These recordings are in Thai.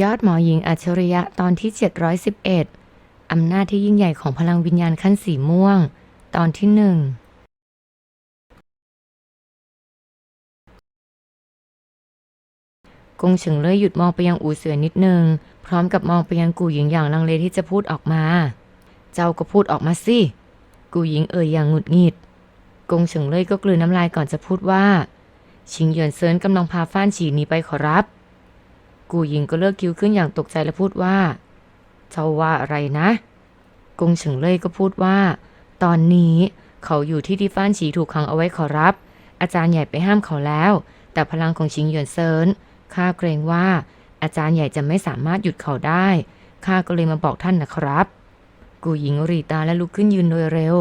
ยอดหมอหญิงอัจฉริยะตอนที่ 711 อำนาจที่ยิ่งใหญ่ของพลังวิญญาณขั้นสีม่วง ตอนที่หนึ่งกงเฉิงเล่ยหยุดมองไปยังอูเสือนิดนึง พร้อมกับมองไปยังกูหญิงอย่างลังเลที่จะพูดออกมา เจ้าก็พูดออกมาสิ กูหญิงเอ่ยอย่างหงุดหงิด กงเฉิงเล่ยก็กลืนน้ำลายก่อนจะพูดว่า ชิงเหยินเซินกำลังพาฟ้านฉีหนีไปขอรับ กูหญิงก็เลิกคิ้วขึ้นอย่างตกใจและพูดว่า เจ้าว่าอะไรนะกงเฉิงเล่ยก็พูดว่า ตอนนี้เขาอยู่ที่ที่ฟ้านฉีถูกขังเอาไว้ขอรับ อาจารย์ใหญ่ไปห้ามเขาแล้ว แต่พลังของชิงหยินเซินข้าเกรงว่า อาจารย์ใหญ่จะไม่สามารถหยุดเขาได้ข้าก็เลยมาบอกท่านนะครับ กูหญิงรีตาและลุกขึ้นยืนโดยเร็ว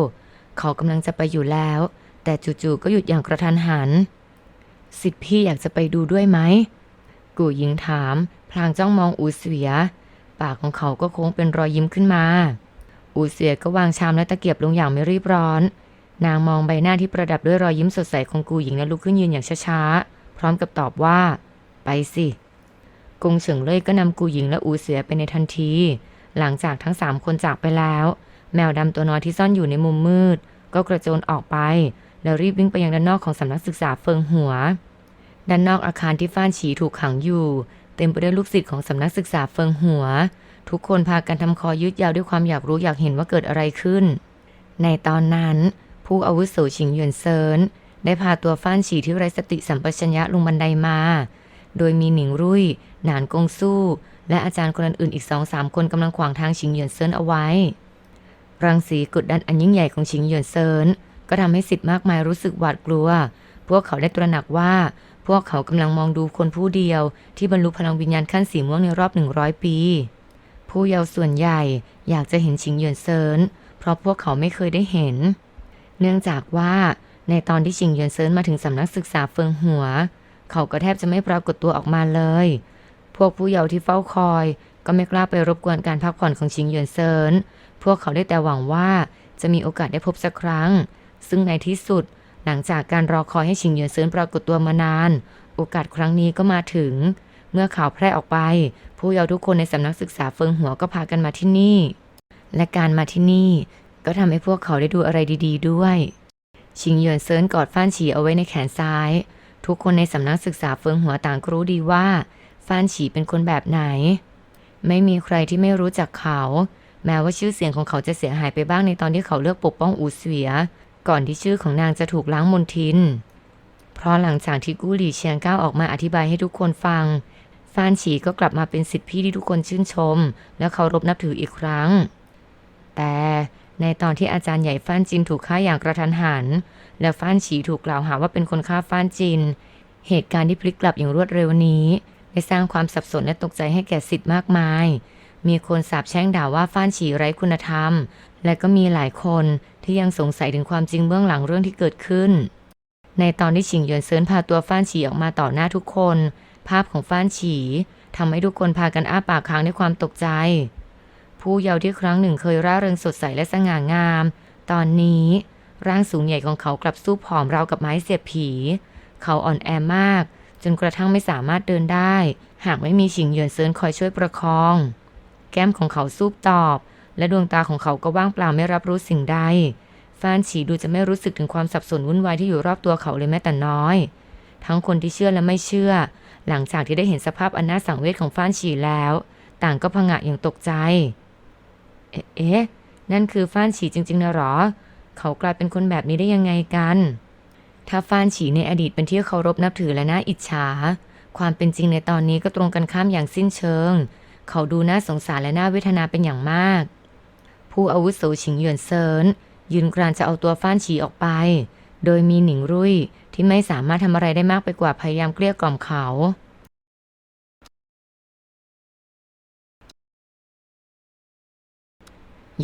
เขากำลังจะไปอยู่แล้ว แต่จู่ๆก็หยุดอย่างกระทันหัน สิทธิพี่อยากจะไปดูด้วยไหม กูหญิงถาม พลางจ้องมองอูเสีย ปากของเขาก็โค้งเป็นรอยยิ้มขึ้นมา อูเสียก็วางชามและตะเกียบลงอย่างไม่รีบร้อน นางมองใบหน้าที่ประดับด้วยรอยยิ้มสดใสของกูหญิงและลุกขึ้นยืนอย่างช้าๆ พร้อมกับตอบว่า ไปสิกงเฉิงเล่ยก็นำกูหญิงและอูเสียไปในทันที หลังจากทั้งสามคนจากไปแล้ว แมวดำตัวน้อยที่ซ่อนอยู่ในมุมมืด ก็กระโจนออกไป แล้วรีบวิ่งไปยังด้านนอกของสำนักศึกษาเฟิงหัว ด้านนอกอาคารที่ฟ้านฉีถูกขังอยู่ เต็มไปด้วยลูกศิษย์ของสำนักศึกษาเฟิงหัว ทุกคนพากันทำคอยืดยาวด้วยความอยากรู้อยากเห็นว่าเกิดอะไรขึ้น ในตอนนั้น ผู้อาวุโสชิงหยวนเซินได้พาตัวฟ้านฉีที่ไร้สติสัมปชัญญะลงบันไดมา โดยมีหนิงรุ่ย หนานกงสู้ และอาจารย์คนอื่นอีกสองสามคนกำลังขวางทางชิงหยียนเซินเอาไว้ รังสีกดดันอันยิ่งใหญ่ของชิงหยียนเซินก็ทำให้สิทธิ์มากมายรู้สึกหวาดกลัว พวกเขาได้ตระหนักว่า วกเขากำลังมองดูคนผู้เดียว ที่บรรลุพลังวิญญาณขั้นสีม่วงในรอบหนึ่งร้อยปี ผู้เยาว์ส่วนใหญ่อยากจะเห็นชิงเหยียนเซินเพราะพวกเขาไม่เคยได้เห็น เนื่องจากว่าในตอนที่ชิงเหยียนเซินมาถึงสำนักศึกษาเฟิงหัว เขาก็แทบจะไม่ปรากฏตัวออกมาเลย พวกผู้เยาว์ที่เฝ้าคอย ก็ไม่กล้าไปรบกวนการพักผ่อนของชิงเหยียนเซินพวกเขาได้แต่หวังว่าจะมีโอกาสได้พบสักครั้ง ซึ่งในที่สุด หลังจากการรอคอยให้ชิงเหยียนเซินปรากฏตัวมานาน โอกาสครั้งนี้ก็มาถึง เมื่อข่าวแพร่ออกไป ผู้เยาว์ทุกคนในสำนักศึกษาเฟิงหัวก็พากันมาที่นี่ และการมาที่นี่ ก็ทำให้พวกเขาได้ดูอะไรดี ๆ ด้วย ชิงเหยียนเซินกอดฟ้านฉีเอาไว้ในแขนซ้าย ทุกคนในสำนักศึกษาเฟิงหัวต่างรู้ดีว่าฟ้านฉีเป็นคนแบบไหน ไม่มีใครที่ไม่รู้จักเขา แม้ว่าชื่อเสียงของเขาจะเสียหายไปบ้างในตอนที่เขาเลือกปกป้องอูเสีย ก่อนที่ชื่อของนางจะถูกล้างมลทิน เพราะหลังจากที่กู้หลี่เชียงก้าวออกมาอธิบายให้ทุกคนฟังฟ้านฉีก็กลับมาเป็นสิทธิพี่ที่ทุกคนชื่นชม และเคารพนับถืออีกครั้ง แต่ในตอนที่อาจารย์ใหญ่ฟ้านจินถูกฆ่าอย่างกระทันหัน และฟ้านฉีถูกกล่าวหาว่าเป็นคนฆ่าฟ้านจิน เหตุการณ์ที่พลิกกลับอย่างรวดเร็วนี้ ได้สร้างความสับสนและตกใจให้แก่สิทธิ์มากมาย มีคนสาบแช่งด่าว่าฟ้านฉีไร้คุณธรรม และก็มีหลายคนที่ยังสงสัยถึงความจริงเบื้องหลังเรื่องที่เกิดขึ้น ในตอนที่ฉิงหยินเซินพาตัวฟ้านฉีออกมาต่อหน้าทุกคน ภาพของฟ้านฉีทำให้ทุกคนพากันอ้าปากค้างด้วยความตกใจ ผู้เยาว์ที่ครั้งหนึ่งเคยร่าเริงสดใสและสง่างาม ตอนนี้ร่างสูงใหญ่ของเขากลับสู้ผอมราวกับไม้เสียบผี เขาอ่อนแอมาก จนกระทั่งไม่สามารถเดินได้ หากไม่มีฉิงหยินเซินคอยช่วยประคอง แก้มของเขาซูบตอบ และดวงตาของเขาก็ว่างเปล่าไม่รับรู้สิ่งใดฟานฉีดูจะไม่รู้สึกถึงความสับสนวุ่นวายที่อยู่รอบตัวเขาเลยแม้แต่น้อย ทั้งคนที่เชื่อและไม่เชื่อ หลังจากที่ได้เห็นสภาพอันน่าสังเวชของฟานฉีแล้ว ต่างก็ผงะอย่างตกใจ เอ๊ะเอ๊ะนั่นคือฟ้านฉีจริงๆนะหรอ เขากลายเป็นคนแบบนี้ได้ยังไงกัน ถ้าฟ้านฉีในอดีตเป็นที่เคารพนับถือและน่าอิจฉา ความเป็นจริงในตอนนี้ก็ตรงกันข้ามอย่างสิ้นเชิง เขาดูน่าสงสารและน่าเวทนาเป็นอย่างมาก ผู้อาวุโสฉิงหยินเซินยืนกรานจะเอาตัวฟ้านฉีออกไป โดยมีหนิงรุ่ยที่ไม่สามารถทำอะไรได้มากไปกว่าพยายามเกลี้ยกล่อมเขา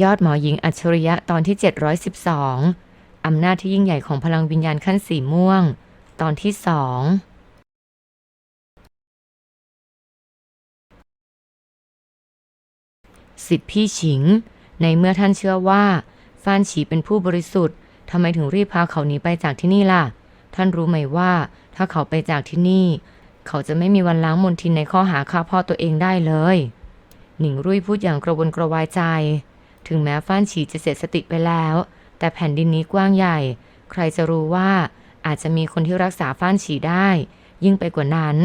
ยอดหมอหญิงอัจฉริยะตอนที่ 712 อำนาจที่ยิ่งใหญ่ของพลังวิญญาณขั้นสีม่วง ตอนที่สอง สิทธิพี่ฉิง ในเมื่อท่านเชื่อว่าฟ้านฉีเป็นผู้บริสุทธิ์ทำไมถึงรีบพาเขาหนีไปจากที่นี่ล่ะ ท่านรู้ไหมว่า ถ้าเขาไปจากที่นี่ เขาจะไม่มีวันล้างมนทินในข้อหาฆ่าพ่อตัวเองได้เลย หนิงรุ่ยพูดอย่างกระวนกระวายใจ ถึงแม้ฟ้านฉีจะเสียสติไปแล้ว แต่แผ่นดินนี้กว้างใหญ่ ใครจะรู้ว่าอาจจะมีคนที่รักษาฟ้านฉีได้ ยิ่งไปกว่านั้น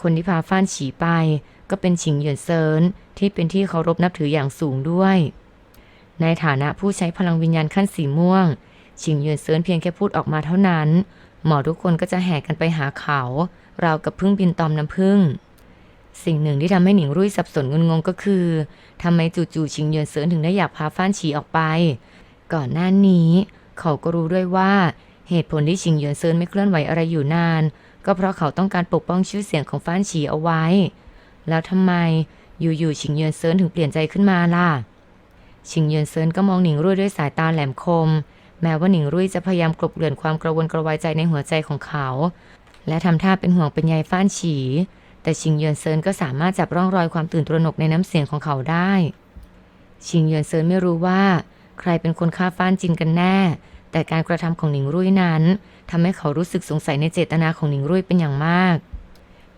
คนที่พาฟ้านฉีไป ก็เป็นฉิงเหยินเซินที่เป็นที่เคารพนับถืออย่างสูงด้วย ในฐานะผู้ใช้พลังวิญญาณขั้นสีม่วงฉิงเหยินเซินเพียงแค่พูดออกมาเท่านั้น หมอทุกคนก็จะแห่กันไปหาเขาราวกับพึ่งบินตอมน้ำพึ่ง สิ่งหนึ่งที่ทำให้หนิงรุ่ยสับสนงุนงงก็คือทำไมจู่ๆชิงเหยินเซินถึงได้อยากพาฟ้านฉีออกไป ก่อนหน้านี้เขาก็รู้ด้วยว่าเหตุผลที่ชิงเหยินเซินไม่เคลื่อนไหวอะไรอยู่นาน ก็เพราะเขาต้องการปกป้องชื่อเสียงของฟ้านฉีเอาไว้ แล้วทำไมอยู่ๆชิงเยินเซินถึงเปลี่ยนใจขึ้นมาล่ะ ชิงเยินเซินก็มองหนิงรุ่ยด้วยสายตาแหลมคม แม้ว่าหนิงรุ่ยจะพยายามกลบเกลื่อนความกระวนกระวายใจในหัวใจของเขา และทำท่าเป็นห่วงเป็นใยฟ้านฉี แต่ชิงเยินเซินก็สามารถจับร่องรอยความตื่นตระหนกในน้ำเสียงของเขาได้ ชิงเยินเซินไม่รู้ว่า ใครเป็นคนฆ่าฟ้านจินกันแน่ แต่การกระทำของหนิงรุ่ยนั้นทำให้เขารู้สึกสงสัยในเจตนาของหนิงรุ่ยเป็นอย่างมาก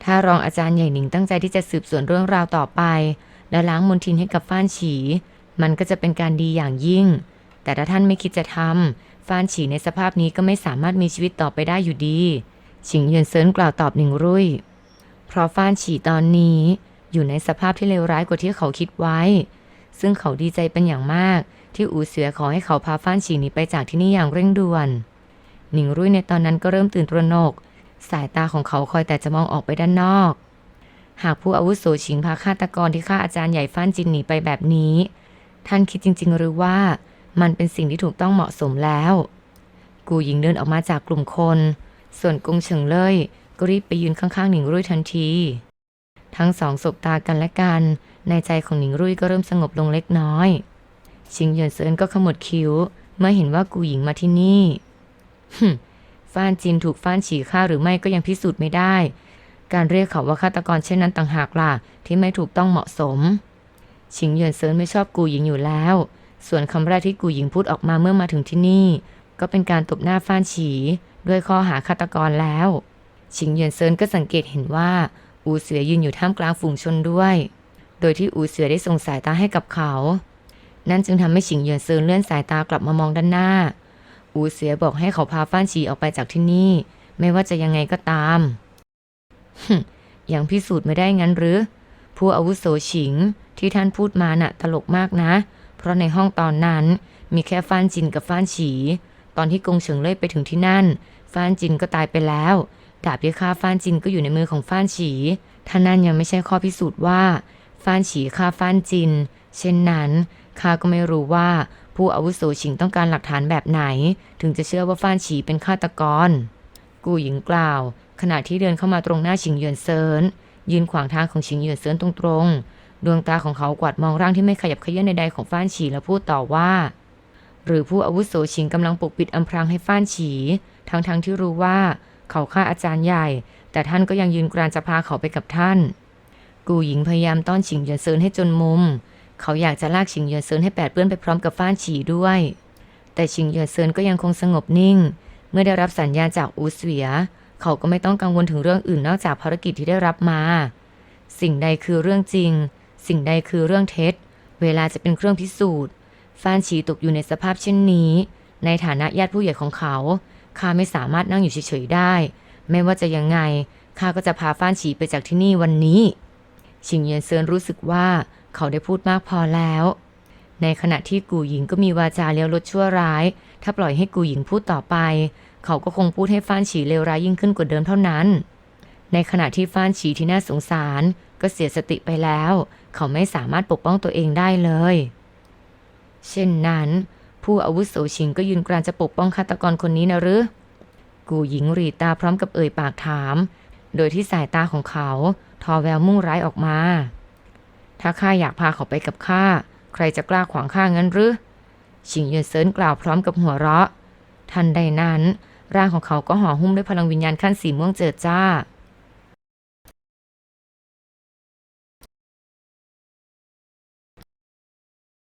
ถ้ารองอาจารย์ใหญ่หนิงตั้งใจที่จะสืบสวนเรื่องราวต่อไป และล้างมลทินให้กับฟ้านฉี มันก็จะเป็นการดีอย่างยิ่ง แต่ถ้าท่านไม่คิดจะทำฟ้านฉีในสภาพนี้ก็ไม่สามารถมีชีวิตต่อไปได้อยู่ดีชิงเหยินเซินกล่าวตอบหนิงรุ่ย เพราะฟ้านฉีตอนนี้อยู่ในสภาพที่เลวร้ายกว่าที่เขาคิดไว้ ซึ่งเขาดีใจเป็นอย่างมาก ที่อูเสือขอให้เขาพาฟ้านฉีหนีไปจากที่นี่อย่างเร่งด่วน หนิงรุ่ยในตอนนั้นก็เริ่มตื่นตระหนก สายตาของเขาคอยแต่จะมองออกไปด้านนอก หากผู้อาวุโสชิงพาฆาตกรที่ฆ่าอาจารย์ใหญ่ฟ้านจินหนีไปแบบนี้ ท่านคิดจริง ๆ หรือว่ามันเป็นสิ่งที่ถูกต้องเหมาะสมแล้ว กูหญิงเดินออกมาจากกลุ่มคน ส่วนกงเฉิงเล่ยก็รีบไปยืนข้างๆหนิงรุ่ยทันที ทั้งสองสบตากันและกัน ในใจของหนิงรุ่ยก็เริ่มสงบลงเล็กน้อย ชิงหยินเซินก็ขมวดคิ้ว เมื่อเห็นว่ากูหญิงมาที่นี่ฮึม ฟ้านจินถูกฟ้านฉีฆ่าหรือไม่ก็ยังพิสูจน์ไม่ได้ การเรียกเขาว่าฆาตกรเช่นนั้นต่างหากล่ะที่ไม่ถูกต้องเหมาะสม ชิงเหยินเซินไม่ชอบกูหญิงอยู่แล้ว ส่วนคำแรกที่กูหญิงพูดออกมาเมื่อมาถึงที่นี่ ก็เป็นการตบหน้าฟ้านฉี ด้วยข้อหาฆาตกรแล้ว ชิงเหยินเซินก็สังเกตเห็นว่าอูเสือยืนอยู่ท่ามกลางฝูงชนด้วย โดยที่อูเสือได้ส่งสายตาให้กับเขา นั่นจึงทำให้ชิงเหยินเซินเลื่อนสายตากลับมามองด้านหน้า อูเสือบอกให้เขาพาฟ้านฉีออกไปจากที่นี่ ไม่ว่าจะยังไงก็ตามฮึยังพิสูจน์ไม่ได้งั้นหรือ ผู้อาวุโสฉิงที่ท่านพูดมาน่ะตลกมากนะ เพราะในห้องตอนนั้น มีแค่ฟ้านจินกับฟ้านฉี ตอนที่กงเฉิงเล่ยไปถึงที่นั่น ฟ้านจินก็ตายไปแล้ว ดาบที่ฆ่าฟ้านจินก็อยู่ในมือของฟ้านฉีถ้านั่นยังไม่ใช่ข้อพิสูจน์ว่าฟ้านฉีฆ่าฟ้านจิน เช่นนั้น ข้าก็ไม่รู้ว่า ผู้อาวุโสฉิงต้องการหลักฐานแบบไหน ถึงจะเชื่อว่าฟ้านฉีเป็นฆาตกร กูหญิงกล่าว ขณะที่เดินเข้ามาตรงหน้าชิงเหยินเซินยืนขวางทางของชิงเหยินเซินตรงๆ ดวงตาของเขากวาดมองร่างที่ไม่ขยับเขยื้อนใดๆของฟ้านฉีแล้วพูดต่อว่า หรือผู้อาวุโสชิงกำลังปกปิดอำพรางให้ฟ้านฉีทั้งๆทที่รู้ว่า เขาฆ่าอาจารย์ใหญ่ แต่ท่านก็ยังยืนกรานจะพาเขาไปกับท่าน กูหญิงพยายามต้อนชิงเหยินเซินให้จนมุม เขาอยากจะลากชิงเยินเซินให้แปดเปื้อนไปพร้อมกับฟ้านฉีด้วย แต่ชิงเยินเซินก็ยังคงสงบนิ่ง เมื่อได้รับสัญญาณจากอูเสวีย เขาก็ไม่ต้องกังวลถึงเรื่องอื่นนอกจากภารกิจที่ได้รับมา สิ่งใดคือเรื่องจริง สิ่งใดคือเรื่องเท็จ เวลาจะเป็นเครื่องพิสูจน์ฟ้านฉีตกอยู่ในสภาพเช่นนี้ ในฐานะญาติผู้ใหญ่ของเขาข้าไม่สามารถนั่งอยู่เฉยๆได้ ไม่ว่าจะยังไงข้าก็จะพาฟ้านฉีไปจากที่นี่วันนี้ ชิงเยียนเซินรู้สึกว่า เขาได้พูดมากพอแล้ว ในขณะที่กูหญิงก็มีวาจาเลี้ยวรถชั่วร้าย ถ้าปล่อยให้กูหญิงพูดต่อไป เขาก็คงพูดให้ฟ้านฉีเลวร้ายยิ่งขึ้นกว่าเดิมเท่านั้น ในขณะที่ฟ้านฉีที่น่าสงสาร ก็เสียสติไปแล้ว เขาไม่สามารถปกป้องตัวเองได้เลย เช่นนั้น ผู้อาวุโสชิงก็ยืนกรานจะปกป้องฆาตกรคนนี้นะหรือกูหญิงรีตาพร้อมกับเอ่ยปากถาม โดยที่สายตาของเขา ทอแววมุ่งร้ายออกมา ถ้าข้าอยากพาเขาไปกับข้า ใครจะกล้าขวางข้างั้นหรือ ชิงเยินเซินกล่าวพร้อมกับหัวเราะ ทันใดนั้น ร่างของเขาก็ห่อหุ้มด้วยพลังวิญญาณขั้นสีม่วงเจิดจ้า